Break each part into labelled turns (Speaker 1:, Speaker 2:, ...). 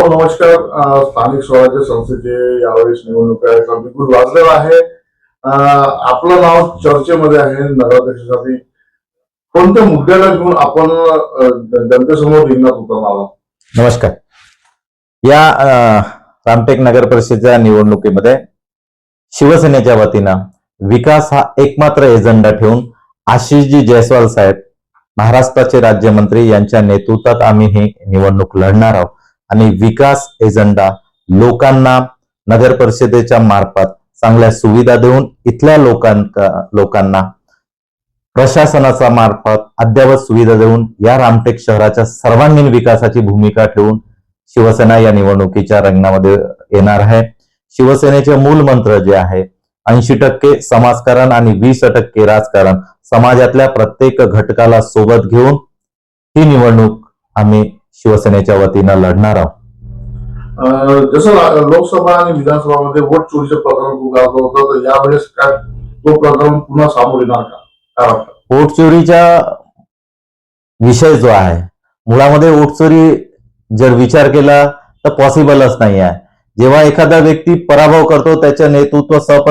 Speaker 1: हो नमस्कार. स्थानिक स्वराज्य संस्थेचे यावेळेस निवडणूक आहे तर बिगुल वाजलेला आहे आपलं नाव चर्चेमध्ये आहे नगराध्यक्षासाठी. कोणत्या मुद्द्याला घेऊन आपण जनतेसमोर रिंगणात उतरणार
Speaker 2: नमस्कार. या रामटेक नगर परिषदेच्या निवडणुकीमध्ये शिवसेनेच्या वतीनं विकास हा एकमात्र एजेंडा ठेवून आशिषजी जयस्वाल साहेब महाराष्ट्राचे राज्यमंत्री यांच्या नेतृत्वात आम्ही ही निवडणूक लढणार आहोत. आणि विकास एजेंडा लोकांना नगर परिषदेच्या मार्फत चांगल्या सुविधा देऊन इथल्या लोकां लोकांना प्रशासनाचा मार्फत अद्ययावत सुविधा देऊन या रामटेक शहराच्या सर्वांगीण विकासाची भूमिका ठेवून शिवसेना या निवडणुकीच्या रंगणामध्ये येणार आहे. शिवसेनेचे मूल मंत्र जे आहे ऐंशी टक्के समाजकारण आणि वीस टक्के राजकारण समाजातल्या प्रत्येक घटकाला सोबत घेऊन ही निवडणूक आम्ही शिवसेनेच्या वतीनं लढणार आहोत.
Speaker 1: जसं लोकसभा आणि विधानसभामध्ये वोट चोरीचं प्रकरण होतं तर यावेळेस काय तो प्रकरण पुन्हा सामोर येणार का? काय वाटतं?
Speaker 2: वोट चोरीचा विषय जो आहे मुळामध्ये वोट चोरी जर विचार केला तर पॉसिबलच नाही आहे. जेव्हा एखादा व्यक्ती पराभव करतो त्याचं नेतृत्व सप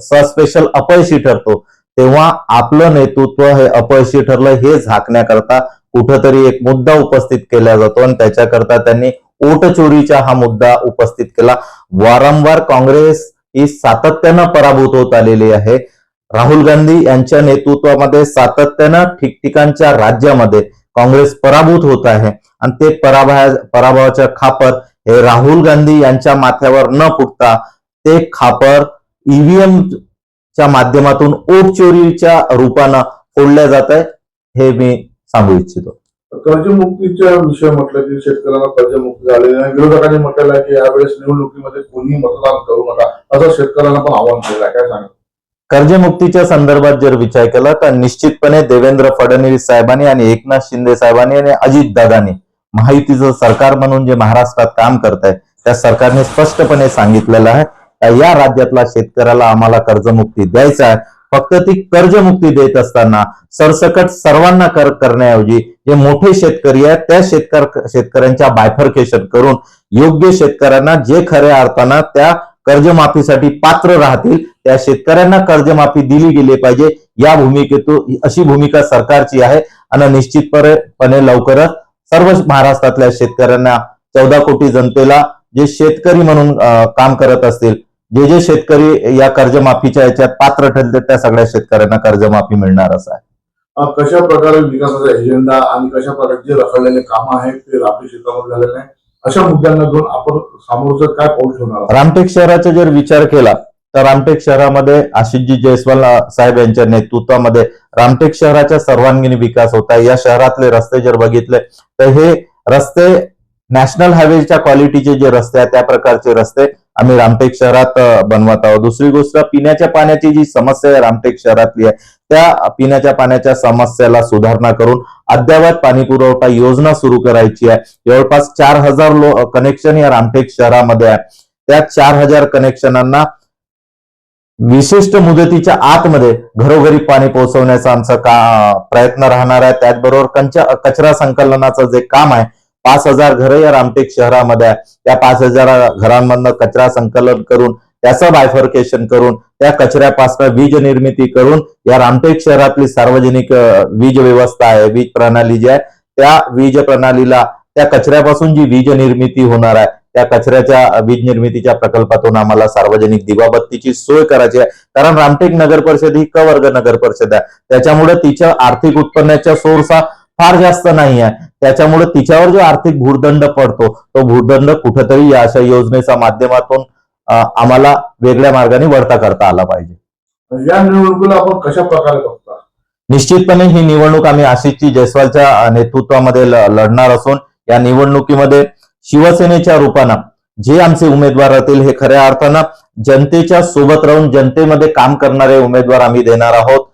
Speaker 2: सस्पेशल अपयशी ठरतो तेव्हा आपलं नेतृत्व हे अपयशी ठरलं हे झाकण्याकरता कुठंतरी एक मुद्दा उपस्थित केला जातो आणि त्याच्याकरता त्यांनी ओटचोरीचा चोरीचा हा मुद्दा उपस्थित केला. वारंवार काँग्रेस ही सातत्यानं पराभूत होत आलेली आहे. राहुल गांधी यांच्या नेतृत्वामध्ये सातत्यानं ठिकठिकाणच्या राज्यामध्ये काँग्रेस पराभूत होत आहे. आणि ते पराभा पराभवाच्या खापर हे राहुल गांधी यांच्या माथ्यावर न फुटता ते खापर ईव्हीएम च्या माध्यमातून ओट चोरीच्या रूपानं फोडल्या जात आहे. हे मी सांगू इच्छितो.
Speaker 1: कर्जमुक्तीचा विषय म्हटलं की शेतकऱ्यांना कर्जमुक्ती झालेली आहे विरोधकांनी म्हटलेलं आहे की यावेळेस निवडणुकीमध्ये कोणीही मतदान करू नका असं शेतकऱ्यांना पण आवाहन केलं आहे. काय सांगा
Speaker 2: कर्जमुक्तीच्या संदर्भात जर विचार केला तर निश्चितपणे देवेंद्र फडणवीस साहेबांनी आणि एकनाथ शिंदे साहेबांनी आणि अजित दादांनी माहितीचं सरकार म्हणून जे महाराष्ट्रात काम करत आहे त्या सरकारने स्पष्टपणे सांगितलेलं आहे या राज्यातला शेतकऱ्याला आम्हाला कर्जमुक्ती द्यायचं आहे. फक्त ती कर्जमुक्ती देत असताना सरसकट सर्वांना कर करण्याऐवजी जे मोठे शेतकरी आहेत त्या शेतकर शेतकऱ्यांच्या बायफर्केशन करून योग्य शेतकऱ्यांना जे खऱ्या अर्थानं त्या कर्जमाफीसाठी पात्र राहतील त्या शेतकऱ्यांना कर्जमाफी दिली गेली पाहिजे. या भूमिकेतून अशी भूमिका सरकारची आहे आणि निश्चितपणे लवकरच सर्व महाराष्ट्रातल्या शेतकऱ्यांना चौदा कोटी जनतेला जे शेतकरी म्हणून काम करत असतील जे जे शेतकरी या कर्जमाफीच्या याच्यात पात्र ठरले त्या सगळ्या शेतकऱ्यांना कर्जमाफी मिळणार असं आहे
Speaker 1: कशा प्रकारे विकासाचा एजेंडा आणि कशा प्रकारे जे रखडलेले काम आहेत ते रात्री क्षेत्रामध्ये झालेले आहे अशा मुद्द्यांना घेऊन आपण समोरचं काय पाऊल ठेवणार आहात?
Speaker 2: रामटेक शहराचा जर विचार केला तर रामटेक शहरामध्ये आशिषजी जयस्वाल साहेब यांच्या नेतृत्वामध्ये रामटेक शहराचा सर्वांगीण विकास होत या शहरातले रस्ते जर बघितले तर हे रस्ते नॅशनल हायवेच्या क्वालिटीचे जे रस्ते आहेत त्या प्रकारचे रस्ते आम्ही रामटेक शहरात बनवत आहोत. दुसरी गोष्ट पिण्याच्या पाण्याची जी समस्या आहे रामटेक शहरातली आहे त्या पिण्याच्या पाण्याच्या समस्याला सुधारणा करून अद्ययावत पाणी पुरवठा योजना सुरू करायची आहे. जवळपास चार हजार लो कनेक्शन या रामटेक शहरामध्ये आहे. त्या चार हजार कनेक्शनांना विशिष्ट मुदतीच्या आतमध्ये घरोघरी पाणी पोहोचवण्याचा आमचा का प्रयत्न राहणार आहे. त्याचबरोबर कंच्या कचरा संकलनाचं जे काम आहे पाच हजार घरं या रामटेक शहरामध्ये आहे. त्या पाच हजार घरांमधनं कचरा संकलन करून त्याचं बायफर्केशन करून त्या कचऱ्यापासून वीज निर्मिती करून या रामटेक शहरातली सार्वजनिक वीज व्यवस्था आहे वीज प्रणाली जी आहे त्या वीज प्रणालीला त्या कचऱ्यापासून जी वीज निर्मिती होणार आहे त्या कचऱ्याच्या वीज निर्मितीच्या प्रकल्पातून आम्हाला सार्वजनिक दिवाबत्तीची सोय करायची आहे. कारण रामटेक नगर परिषद ही क वर्ग नगर परिषद आहे. त्याच्यामुळे तिच्या आर्थिक उत्पन्नाच्या सोर्स हा फार जास्त नाही आहे त्याच्यामुळे तिच्यावर जो आर्थिक भूर्दंड पडतो तो भूर्दंड कुठेतरी या अशा योजनेच्या माध्यमातून आम्हाला वेगळ्या मार्गाने वळता करता आला पाहिजे.
Speaker 1: या निवडणुकीला आपण कशा प्रकारे बघता?
Speaker 2: निश्चितपणे ही निवडणूक आम्ही आशिषजी जयस्वालच्या नेतृत्वामध्ये लढणार असून या निवडणुकीमध्ये शिवसेनेच्या रूपानं जे आमचे उमेदवार राहतील हे खऱ्या अर्थानं जनतेच्या सोबत राहून जनतेमध्ये काम करणारे उमेदवार आम्ही देणार आहोत.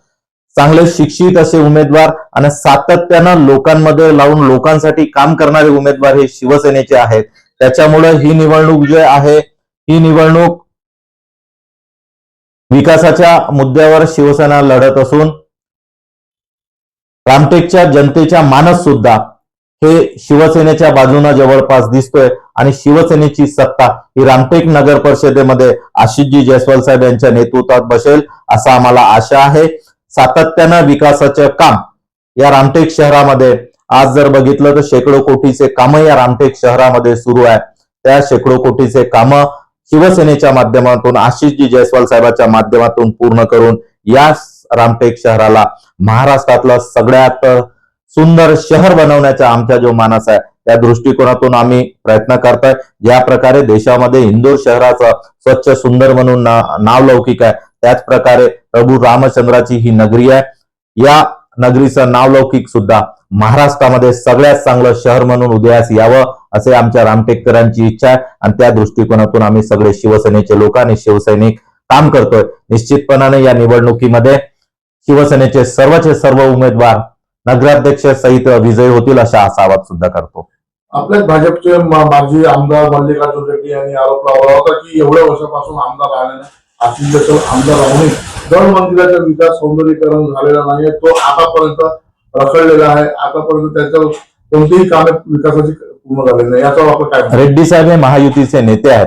Speaker 2: चांगले शिक्षित असे उमेदवार आणि सातत्यानं लोकांमध्ये लावून लोकांसाठी काम करणारे उमेदवार हे शिवसेनेचे आहेत. त्याच्यामुळे ही निवडणूक जी आहे ही निवडणूक विकासाच्या मुद्द्यावर शिवसेना लढत असून रामटेकच्या जनतेच्या मानस सुद्धा हे शिवसेनेच्या बाजूनं जवळपास दिसतोय आणि शिवसेनेची सत्ता ही रामटेक नगर परिषदेमध्ये आशिषजी जयस्वाल साहेब यांच्या नेतृत्वात बसेल असा आम्हाला आशा आहे. सातत्यानं विकासाचं काम या रामटेक शहरामध्ये. आज जर बघितलं तर शेकडो कोटीचे कामं या रामटेक शहरामध्ये सुरू आहे त्या शेकडो कोटीचे कामं शिवसेनेच्या माध्यमातून आशिषजी जयस्वाल साहेबांच्या माध्यमातून पूर्ण करून या रामटेक शहराला महाराष्ट्रातलं सगळ्यात सुंदर शहर बनवण्याचा आमचा जो मानस आहे त्या दृष्टिकोनातून आम्ही प्रयत्न करतोय. ज्या प्रकारे देशामध्ये इंदोर शहराचं स्वच्छ सुंदर म्हणून नावलौकिक आहे त्याच प्रकारे प्रभू रामचंद्राची ही नगरी आहे. या नगरीचं नावलौकिक सुद्धा महाराष्ट्रामध्ये सगळ्यात चांगलं शहर म्हणून उदयास यावं असे आमच्या रामटेककरांची इच्छा आहे. आणि त्या दृष्टिकोनातून आम्ही सगळे शिवसेनेचे लोक आणि शिवसैनिक काम करतोय. निश्चितपणाने या निवडणुकीमध्ये शिवसेनेचे सर्वचे सर्व उमेदवार नगराध्यक्ष सहित विजयी होतील असा असा सुद्धा करतो.
Speaker 1: आपल्याच भाजपचे माजी आमदार मल्लिकार्जुन रेड्डी यांनी आरोप लावला होता की एवढ्या वर्षापासून आमदार राहिल्याने नाही. जयस्वाल आमदार राहूनही गड मंदिराचा विकास सौंदर्यीकरण झालेला नाही तो आतापर्यंत रखडलेला आहे. आतापर्यंत त्याच्या कोणतीही कामे विकासाची पूर्ण झालेली नाही. याचा वापर काय
Speaker 2: रेड्डी साहेब हे महायुतीचे नेते आहेत.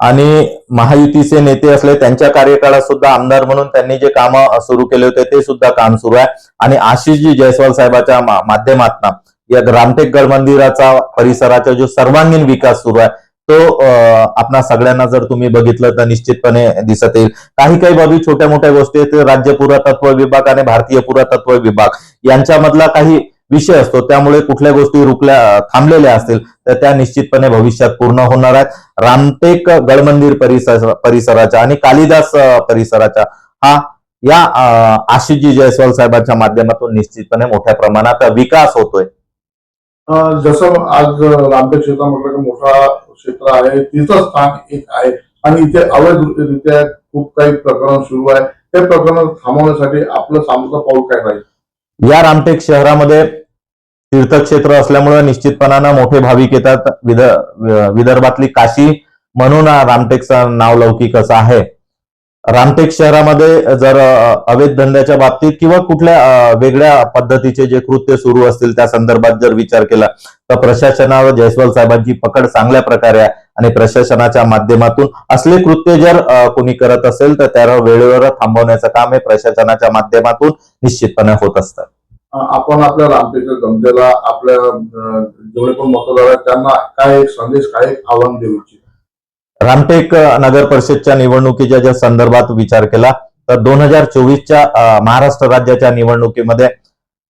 Speaker 2: आणि महायुतीचे नेते असले त्यांच्या कार्यकाळात सुद्धा आमदार म्हणून त्यांनी जे काम सुरू केले होते ते सुद्धा काम सुरू आहे. आणि आशिषजी जयस्वाल साहेबाच्या माध्यमातून या रामटेक गड मंदिराचा परिसराचा जो सर्वांगीण विकास सुरू आहे तो आपणा सगळ्यांना जर तुम्ही बघितलं तर निश्चितपणे दिसत येईल. काही काही बाबी छोट्या मोठ्या गोष्टी आहेत राज्य पुरातत्व विभाग आणि भारतीय पुरातत्व विभाग. यांच्यामधला काही विषय असतो त्यामुळे कुठल्या गोष्टी रुकल्या थांबलेल्या असतील तर त्या निश्चितपणे भविष्यात पूर्ण होणार आहेत. रामटेक गडमंदिर परिसर परिसराच्या आणि कालिदास परिसराच्या हा या आशिषजी जयस्वाल साहेबांच्या माध्यमातून निश्चितपणे मोठ्या प्रमाणात विकास होतोय.
Speaker 1: जसं आज रामटेक क्षेत्रामधला मोठा क्षेत्र आहे तिचं स्थान एक आहे. आणि इथे अवैधरित्या खूप काही प्रकरण सुरू आहे. ते प्रकरण थांबवण्यासाठी आपलं सामूहिक पाऊल काय राहील?
Speaker 2: या रामटेक शहरामध्ये तीर्थक्षेत्र असल्यामुळे निश्चितपणानं मोठे भाविक येतात. विदर्भातली काशी म्हणून रामटेकचं नाव लौकिक असं आहे. रामटेक शहरामध्ये जर अवैध धंद्याच्या बाबतीत किंवा कुठल्या वेगळ्या पद्धतीचे जे कृत्य सुरू असतील त्या संदर्भात जर विचार केला तर प्रशासनावर जयस्वाल साहेबांची पकड चांगल्या प्रकारे आहे आणि प्रशासनाच्या माध्यमातून असले कृत्य जर कोणी करत असेल तर त्याला वेळेवर थांबवण्याचं काम हे प्रशासनाच्या माध्यमातून निश्चितपणे होत असतं.
Speaker 1: आपण आपल्या रामटेकच्या जनतेला आपल्या जेवढे पण मतदार आहेत त्यांना काय एक संदेश काय एक आव्हान देऊ इच्छित?
Speaker 2: रामटेक नगर परिषदच्या निवडणुकीच्या ज्या संदर्भात विचार केला तर दोन हजार चोवीसच्या महाराष्ट्र राज्याच्या निवडणुकीमध्ये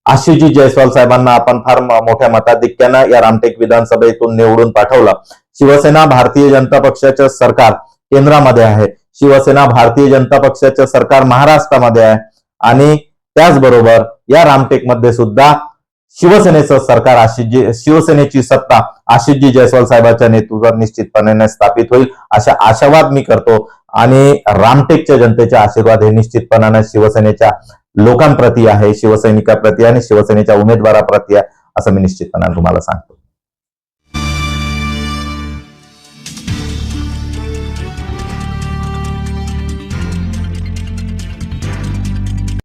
Speaker 2: आशिषजी जयस्वाल साहेबांना आपण फार मोठ्या मताधिक्यानं या रामटेक विधानसभेतून निवडून पाठवलं. शिवसेना भारतीय जनता पक्षाचं सरकार केंद्रामध्ये आहे. शिवसेना भारतीय जनता पक्षाचं सरकार महाराष्ट्रामध्ये आहे. आणि त्याचबरोबर या रामटेकमध्ये सुद्धा शिवसेनेचं सरकार आशिषजी शिवसेनेची सत्ता आशिषजी जयस्वाल साहेबांच्या नेतृत्वात निश्चितपणे स्थापित होईल अशा आशावाद मी करतो. आणि रामटेकच्या जनतेचे आशीर्वाद हे निश्चितपणाने शिवसेनेच्या लोकांप्रती आहे शिवसैनिकाप्रती आणि शिवसेनेच्या उमेदवाराप्रती आहे असं मी निश्चितपणे तुम्हाला सांगतो.